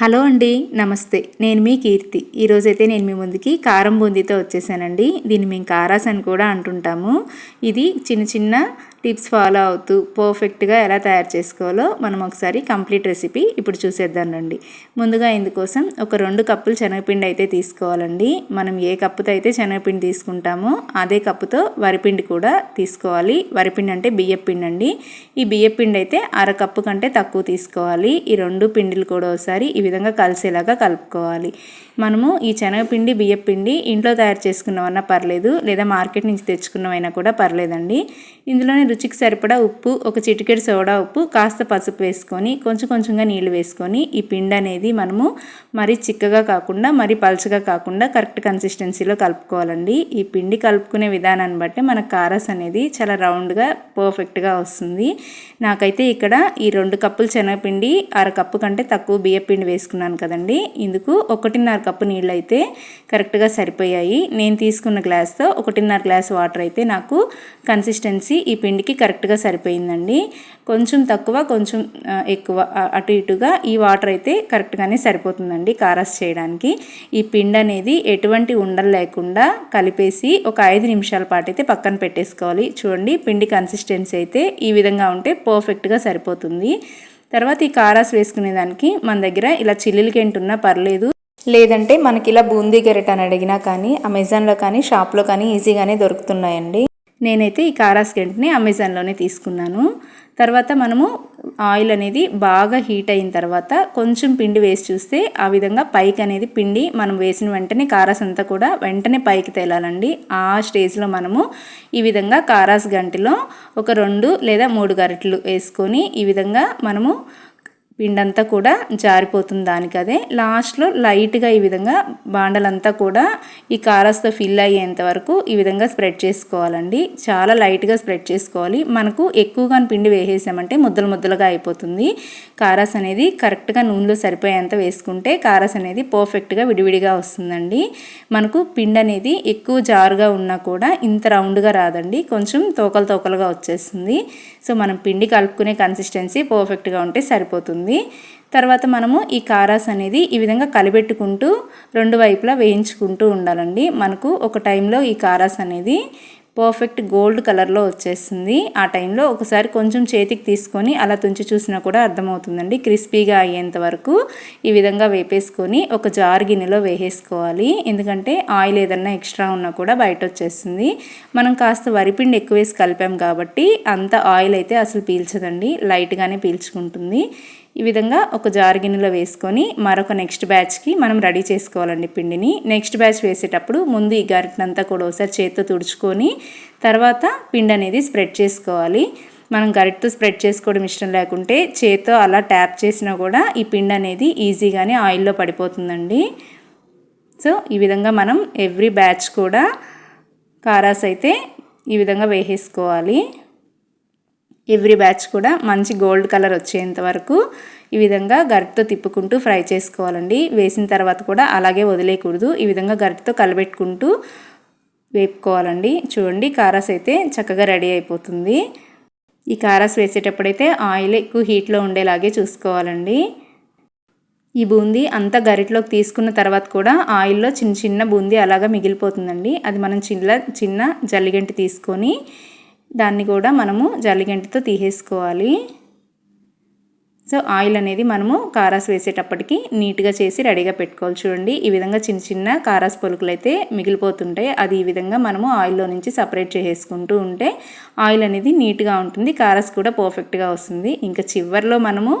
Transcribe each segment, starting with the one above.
Hello అండి నమస్తే. నేను మీ కీర్తి. ఈరోజైతే నేను మీ ముందుకి కారం బూందీతో వచ్చేసానండి. దీన్ని మేము కారాస్ అని కూడా అంటుంటాము. ఇది చిన్న చిన్న టిప్స్ ఫాలో అవుతూ పర్ఫెక్ట్గా ఎలా తయారు చేసుకోవాలో మనం ఒకసారి కంప్లీట్ రెసిపీ ఇప్పుడు చూసేద్దాం రండి. ముందుగా ఇందుకోసం ఒక రెండు కప్పులు శనగపిండి అయితే తీసుకోవాలండి. మనం ఏ కప్పుతో అయితే శనగపిండి తీసుకుంటామో అదే కప్పుతో వరిపిండి కూడా తీసుకోవాలి. వరిపిండి అంటే బియ్యపిండి అండి. ఈ బియ్యపిండి అయితే అర కప్పు కంటే తక్కువ తీసుకోవాలి. ఈ రెండు పిండిలు కూడా ఒకసారి ఈ విధంగా కలిసేలాగా కలుపుకోవాలి. మనము ఈ శనగపిండి బియ్యపిండి ఇంట్లో తయారు చేసుకున్నవన్నా పర్లేదు లేదా మార్కెట్ నుంచి తెచ్చుకున్నవైనా కూడా పర్లేదండి. ఇందులోనే రుచికి సరిపడా ఉప్పు ఒక చిటికెడు సోడా ఉప్పు కాస్త పసుపు వేసుకొని కొంచెం కొంచెంగా నీళ్ళు వేసుకొని ఈ పిండి అనేది మనము మరీ చిక్కగా కాకుండా మరీ పలుచగా కాకుండా కరెక్ట్ కన్సిస్టెన్సీలో కలుపుకోవాలండి. ఈ పిండి కలుపుకునే విధానాన్ని బట్టి మన కారస్ అనేది చాలా రౌండ్గా పర్ఫెక్ట్గా వస్తుంది. నాకైతే ఇక్కడ ఈ రెండు కప్పులు శనగపిండి అర కప్పు కంటే తక్కువ బియ్యపిండి వేసుకున్నాను కదండి. ఇందుకు ఒకటిన్నర కప్పు నీళ్ళు అయితే కరెక్ట్గా సరిపోయాయి. నేను తీసుకున్న గ్లాస్తో ఒకటిన్నర గ్లాస్ వాటర్ అయితే నాకు కన్సిస్టెన్సీ ఈ పిండి పిండికి కరెక్ట్గా సరిపోయిందండి. కొంచెం తక్కువ కొంచెం ఎక్కువ అటు ఇటుగా ఈ వాటర్ అయితే కరెక్ట్గానే సరిపోతుందండి కారాస్ చేయడానికి. ఈ పిండి అనేది ఎటువంటి ఉండలు లేకుండా కలిపేసి ఒక ఐదు నిమిషాల పాటు అయితే పక్కన పెట్టేసుకోవాలి. చూడండి పిండి కన్సిస్టెన్సీ అయితే ఈ విధంగా ఉంటే పర్ఫెక్ట్గా సరిపోతుంది. తర్వాత ఈ కారాస్ వేసుకునే దానికి మన దగ్గర ఇలా చిల్లులు ఉన్నా పర్లేదు. లేదంటే మనకి ఇలా బూందీ గెరెట్ అని అడిగినా కానీ అమెజాన్లో కానీ షాప్లో కానీ ఈజీగానే దొరుకుతున్నాయండి. నేనైతే ఈ కారాస్ గెంట్ని అమెజాన్లోనే తీసుకున్నాను. తర్వాత మనము ఆయిల్ అనేది బాగా హీట్ అయిన తర్వాత కొంచెం పిండి వేసి చూస్తే ఆ విధంగా పైకి అనేది పిండి మనం వేసిన వెంటనే కారాస్ అంతా కూడా వెంటనే పైకి తేలాలండి. ఆ స్టేజ్లో మనము ఈ విధంగా కారాస్ గంటిలో ఒక రెండు లేదా మూడు గరిటెలు వేసుకొని ఈ విధంగా మనము పిండంతా కూడా జారిపోతుంది దానికి అదే. లాస్ట్లో లైట్గా ఈ విధంగా బాండలంతా కూడా ఈ కారస్తో ఫిల్ అయ్యేంత వరకు ఈ విధంగా స్ప్రెడ్ చేసుకోవాలండి. చాలా లైట్గా స్ప్రెడ్ చేసుకోవాలి. మనకు ఎక్కువగా పిండి వేసేసామంటే ముద్దలు ముద్దలుగా అయిపోతుంది. కారాస్ అనేది కరెక్ట్గా నూనెలో సరిపోయేంత వేసుకుంటే కారాస్ అనేది పర్ఫెక్ట్గా విడివిడిగా వస్తుందండి. మనకు పిండి అనేది ఎక్కువ జారుగా ఉన్నా కూడా ఇంత రౌండ్గా రాదండి. కొంచెం తోకలు తోకలుగా వచ్చేస్తుంది. సో మనం పిండి కలుపుకునే కన్సిస్టెన్సీ పర్ఫెక్ట్గా ఉంటే సరిపోతుంది. తర్వాత మనము ఈ కారాస్ అనేది ఈ విధంగా కలిపెట్టుకుంటూ రెండు వైపులా వేయించుకుంటూ ఉండాలండి. మనకు ఒక టైంలో ఈ కారాస్ అనేది పర్ఫెక్ట్ గోల్డ్ కలర్లో వచ్చేస్తుంది. ఆ టైంలో ఒకసారి కొంచెం చేతికి తీసుకొని అలా తుంచి చూసినా కూడా అర్థమవుతుందండి. క్రిస్పీగా అయ్యేంత వరకు ఈ విధంగా వేపేసుకొని ఒక జార్ గిన్నెలో వేసేసుకోవాలి. ఎందుకంటే ఆయిల్ ఏదన్నా ఎక్స్ట్రా ఉన్నా కూడా బయట వచ్చేస్తుంది. మనం కాస్త వరిపిండి ఎక్కువ వేసి కలిపాం కాబట్టి అంత ఆయిల్ అయితే అసలు పీల్చదండి. లైట్గానే పీల్చుకుంటుంది. ఈ విధంగా ఒక జార్ గిన్నెలో వేసుకొని మరొక నెక్స్ట్ బ్యాచ్కి మనం రెడీ చేసుకోవాలండి పిండిని. నెక్స్ట్ బ్యాచ్ వేసేటప్పుడు ముందు ఈ గరిటనంతా కూడా ఒకసారి చేత్తో తుడుచుకొని తర్వాత పిండి అనేది స్ప్రెడ్ చేసుకోవాలి. మనం గరిటతో స్ప్రెడ్ చేసుకోవడం ఇష్టం లేకుంటే చేత్తో అలా ట్యాప్ చేసినా కూడా ఈ పిండి అనేది ఈజీగానే ఆయిల్లో పడిపోతుందండి. సో ఈ విధంగా మనం ఎవ్రీ బ్యాచ్ కూడా కారాస్ అయితే ఈ విధంగా వేసేసుకోవాలి. ఎవ్రీ బ్యాచ్ కూడా మంచి గోల్డ్ కలర్ వచ్చేంత వరకు ఈ విధంగా గరిటతో తిప్పుకుంటూ ఫ్రై చేసుకోవాలండి. వేసిన తర్వాత కూడా అలాగే వదిలేయకూడదు. ఈ విధంగా గరిటతో కలబెట్టుకుంటూ వేపుకోవాలండి. చూడండి కారాస్ అయితే చక్కగా రెడీ అయిపోతుంది. ఈ కారాస్ వేసేటప్పుడైతే ఆయిల్ ఎక్కువ హీట్లో ఉండేలాగే చూసుకోవాలండి. ఈ బూందీ అంతా గరిటలోకి తీసుకున్న తర్వాత కూడా ఆయిల్లో చిన్న చిన్న బూందీ అలాగా మిగిలిపోతుందండి. అది మనం చిన్న చిన్న జల్లిగంటి తీసుకొని దాన్ని కూడా మనము జల్లిగంటితో తీసేసుకోవాలి. సో ఆయిల్ అనేది మనము కారాస్ వేసేటప్పటికి నీట్గా చేసి రెడీగా పెట్టుకోవాలి. చూడండి ఈ విధంగా చిన్న చిన్న కారాస్ పొలుకులు అయితే మిగిలిపోతుంటాయి. అది ఈ విధంగా మనము ఆయిల్లో నుంచి సపరేట్ చేసేసుకుంటూ ఉంటే ఆయిల్ అనేది నీట్గా ఉంటుంది. కారాస్ కూడా పర్ఫెక్ట్గా వస్తుంది. ఇంకా చివరిలో మనము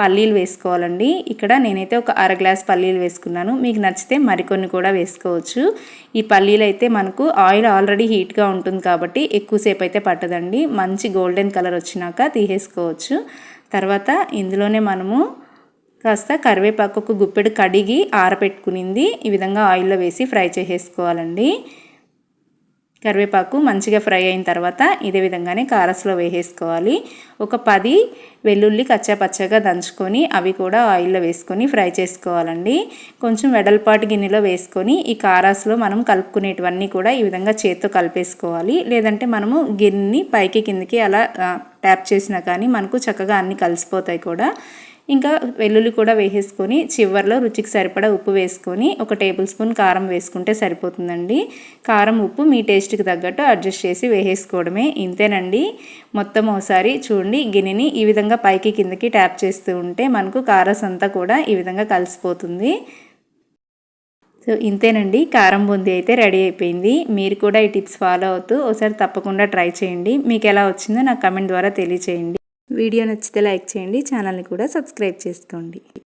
పల్లీలు వేసుకోవాలండి. ఇక్కడ నేనైతే ఒక అర గ్లాస్ పల్లీలు వేసుకున్నాను. మీకు నచ్చితే మరికొన్ని కూడా వేసుకోవచ్చు. ఈ పల్లీలు అయితే మనకు ఆయిల్ ఆల్రెడీ హీట్గా ఉంటుంది కాబట్టి ఎక్కువసేపు అయితే పట్టదండి. మంచి గోల్డెన్ కలర్ వచ్చినాక తీసేసుకోవచ్చు. తర్వాత ఇందులోనే మనము కాస్త కరివేపాకు గుప్పెడు కడిగి ఆరపెట్టుకునింది. ఈ విధంగా ఆయిల్లో వేసి ఫ్రై చేసేసుకోవాలండి. కరివేపాకు మంచిగా ఫ్రై అయిన తర్వాత ఇదే విధంగానే కారస్లో వేసేసుకోవాలి. ఒక పది వెల్లుల్లి కచ్చాపచ్చగా దంచుకొని అవి కూడా ఆయిల్లో వేసుకొని ఫ్రై చేసుకోవాలండి. కొంచెం వెడల్పాటి గిన్నెలో వేసుకొని ఈ కారాస్లో మనం కలుపుకునేటివన్నీ కూడా ఈ విధంగా చేత్తో కలిపేసుకోవాలి. లేదంటే మనము గిన్నెని పైకి కిందకి అలా ట్యాప్ చేసినా కానీ మనకు చక్కగా అన్నీ కలిసిపోతాయి కూడా. ఇంకా వెల్లుల్లి కూడా వేసేసుకొని చివర్లో రుచికి సరిపడా ఉప్పు వేసుకొని ఒక టేబుల్ స్పూన్ కారం వేసుకుంటే సరిపోతుందండి. కారం ఉప్పు మీ టేస్ట్కి తగ్గట్టు అడ్జస్ట్ చేసి వేసేసుకోవడమే. ఇంతేనండి. మొత్తం ఒకసారి చూడండి. గిన్నెని ఈ విధంగా పైకి కిందకి ట్యాప్ చేస్తూ ఉంటే మనకు కారస్ అంతా కూడా ఈ విధంగా కలిసిపోతుంది. సో ఇంతేనండి. కారం బూందీ అయితే రెడీ అయిపోయింది. మీరు కూడా ఈ టిప్స్ ఫాలో అవుతూ ఒకసారి తప్పకుండా ట్రై చేయండి. మీకు ఎలా వచ్చిందో నాకు కమెంట్ ద్వారా తెలియచేయండి. వీడియో నచ్చితే లైక్ చేయండి ఛానల్ని కూడా సబ్స్క్రైబ్ చేసుకోండి.